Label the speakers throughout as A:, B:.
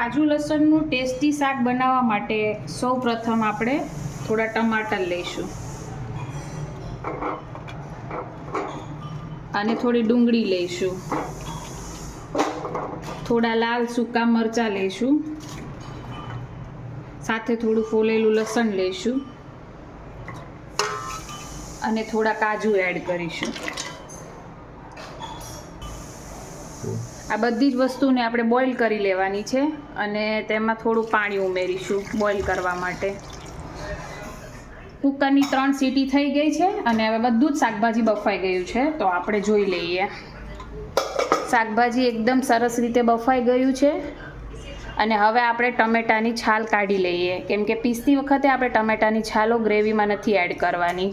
A: કાજુ લસણનું tasty શાક બનાવવા માટે સૌ પ્રથમ આપણે થોડા ટમાટર લઈશું. અને થોડી ડુંગળી લઈશું. થોડા લાલ સૂકા મરચાં લઈશું. સાથે થોડું ફોલેલું લસણ લઈશું. અને થોડા કાજુ એડ કરીશું. આ બધી જ વસ્તુને આપણે બોઇલ કરી લેવાની છે અને તેમાં થોડું પાણી ઉમેરીશું બોઇલ કરવા માટે. કુકરની ત્રણ સીટી થઈ ગઈ છે અને હવે બધું જ શાકભાજી બફાઈ ગયું છે, તો આપણે જોઈ લઈએ. શાકભાજી એકદમ સરસ રીતે બફાઈ ગયું છે. અને હવે આપણે ટમેટાની છાલ કાઢી લઈએ. કેમ કે પીસતી વખતે આપણે ટમેટાની છાલો ગ્રેવીમાં નથી એડ કરવાની.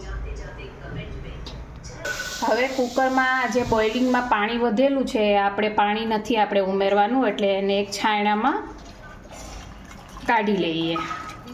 A: હવે કુકરમાં જે બોઇલિંગમાં પાણી વધેલું છે, આપણે પાણી નથી આપણે ઉમેરવાનું, એટલે એને એક છાયણામાં કાઢી લઈએ.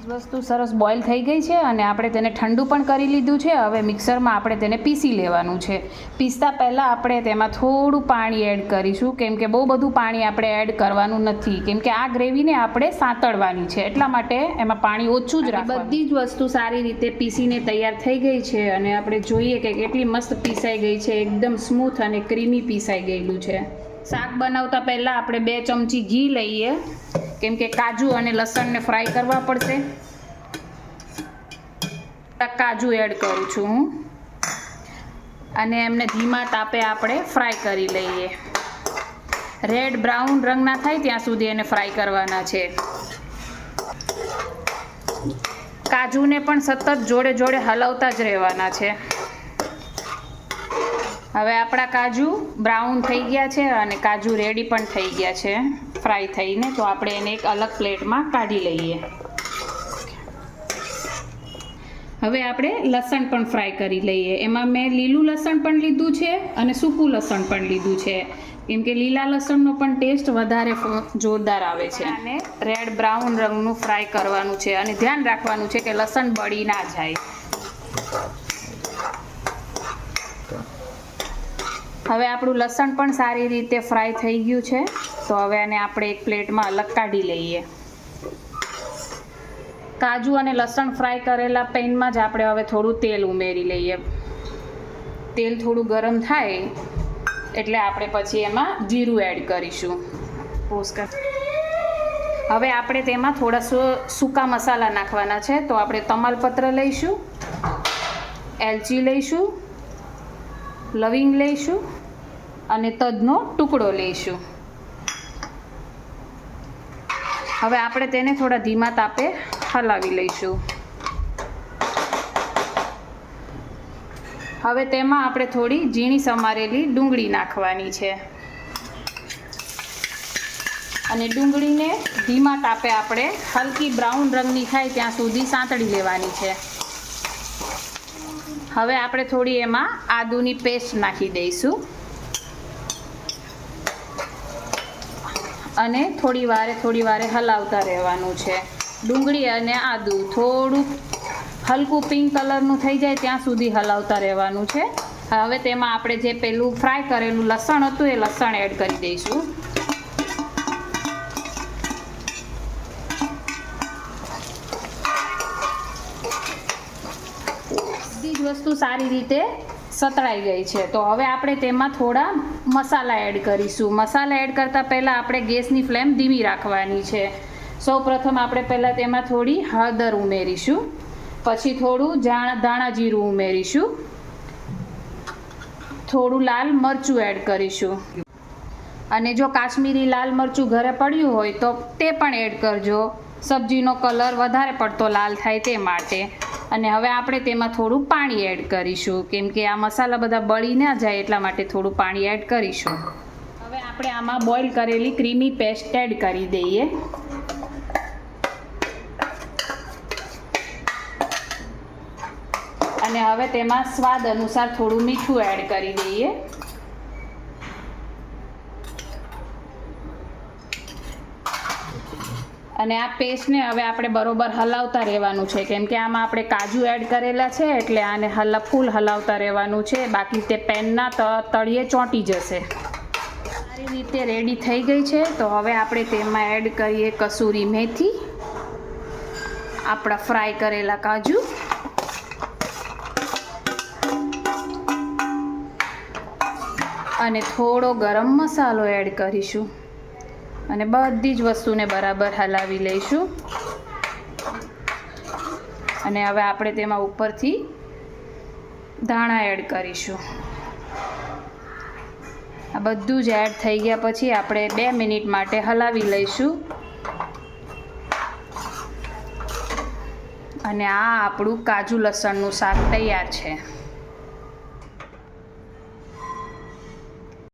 A: વસ્તુ સરસ બોઇલ થઈ ગઈ છે અને આપણે તેને ઠંડુ પણ કરી લીધું છે. હવે મિક્સરમાં આપણે તેને પીસી લેવાનું છે. પીસતા પહેલાં આપણે તેમાં થોડું પાણી એડ કરીશું. કેમ કે બહુ બધું પાણી આપણે એડ કરવાનું નથી. કેમ કે આ ગ્રેવીને આપણે સાંતળવાની છે. એટલા માટે એમાં પાણી ઓછું જ રાખવાનું. બધી જ વસ્તુ સારી રીતે પીસીને તૈયાર થઈ ગઈ છે અને આપણે જોઈએ કે કેટલી મસ્ત પીસાઈ ગઈ છે. એકદમ સ્મૂથ અને ક્રીમી પીસાઈ ગયેલું છે. શાક બનાવતા પહેલાં આપણે બે ચમચી ઘી લઈએ. કેમ કે કાજુ અને લસણને ફ્રાય કરવા પડશે. કાજુ એડ કરું છું હું. અને એમને ધીમા તાપે આપણે ફ્રાય કરી લઈએ. રેડ બ્રાઉન રંગના થાય ત્યાં સુધી એને ફ્રાય કરવાના છે. કાજુને પણ સતત જોડે જોડે હલાવતા જ રહેવાના છે. હવે આપણા કાજુ બ્રાઉન થઈ ગયા છે અને કાજુ રેડી પણ થઈ ગયા છે, ફ્રાય થઈને. તો આપણે એને એક અલગ પ્લેટમાં કાઢી લઈએ. હવે આપણે લસણ પણ ફ્રાય કરી લઈએ. એમાં મેં લીલું લસણ પણ લીધું છે અને સૂકું લસણ પણ લીધું છે. કેમ કે લીલા લસણનો પણ ટેસ્ટ વધારે જોરદાર આવે છે. અને રેડ બ્રાઉન રંગનું ફ્રાય કરવાનું છે અને ધ્યાન રાખવાનું છે કે લસણ બળી ના જાય. હવે આપણું લસણ પણ સારી રીતે ફ્રાય થઈ ગયું છે. તો હવે એને આપણે એક પ્લેટમાં અલગ કાઢી લઈએ. કાજુ અને લસણ ફ્રાય કરેલા પેનમાં જ આપણે હવે થોડું તેલ ઉમેરી લઈએ. તેલ થોડું ગરમ થાય એટલે આપણે પછી એમાં જીરું એડ કરીશું. પોસ્કા હવે આપણે તેમાં થોડા સૂકા મસાલા નાખવાના છે. તો આપણે તમાલપત્ર લઈશું એલચી લઈશું લવિંગ લઈશું અને તજનો ટુકડો લઈશું. હવે આપણે તેને થોડા ધીમા તાપે હલાવી લઈશું. હવે તેમાં આપણે થોડી ઝીણી સમારેલી ડુંગળી નાખવાની છે. અને ડુંગળીને ધીમા તાપે આપણે હલકી બ્રાઉન રંગની થાય ત્યાં સુધી સાંતળી લેવાની છે. હવે આપણે થોડી એમાં આદુની પેસ્ટ નાખી દઈશું. અને થોડી વારે થોડી વારે હલાવતા રહેવાનું છે. ડુંગળી અને આદુ થોડું હલકું પિંક કલરનું થઈ જાય ત્યાં સુધી હલાવતા રહેવાનું છે. હવે તેમાં આપણે જે પેલું ફ્રાય કરેલું લસણ હતું એ લસણ એડ કરી દઈશું બધી જ વસ્તુ સારી રીતે સતળાઈ ગઈ છે. તો હવે આપણે તેમાં થોડા મસાલા એડ કરીશું. મસાલા એડ કરતાં પહેલાં આપણે ગેસની ફ્લેમ ધીમી રાખવાની છે. સૌ પ્રથમ આપણે પહેલાં તેમાં થોડી હળદર ઉમેરીશું. પછી થોડું જાણ, ધાણા જીરું ઉમેરીશું. થોડું લાલ મરચું એડ કરીશું. અને જો કાશ્મીરી લાલ મરચું ઘરે પડ્યું હોય તો તે પણ એડ કરજો. સબ્જીનો કલર વધારે પડતો લાલ થાય તે માટે. અને હવે આપણે તેમાં થોડું પાણી એડ કરીશું. કેમ કે આ મસાલા બધા બળી ના જાય એટલા માટે થોડું પાણી એડ કરીશું. હવે આપણે આમાં બોઇલ કરેલી ક્રીમી પેસ્ટ એડ કરી દઈએ. અને હવે તેમાં સ્વાદ અનુસાર થોડું મીઠું એડ કરી દઈએ. અને આ પેસ્ટને હવે આપણે બરોબર હલાવતા રહેવાનું છે. કેમ કે આમાં આપણે કાજુ એડ કરેલા છે એટલે આને હલા, ફૂલ હલાવતા રહેવાનું છે. બાકી તે પેનના તળિયે ચોંટી જશે. સારી રીતે રેડી થઈ ગઈ છે. તો હવે આપણે તેમાં એડ કરીએ કસૂરી મેથી, આપણા ફ્રાય કરેલા કાજુ. અને થોડો ગરમ મસાલો એડ કરીશું. અને બધી જ વસ્તુને બરાબર હલાવી લઈશું. અને હવે આપણે તેમાં ઉપરથી ધાણા એડ કરીશું. આ બધું જ એડ થઈ ગયા પછી આપણે બે મિનિટ માટે હલાવી લઈશું. અને આ આપણું કાજુ લસણનું શાક તૈયાર છે.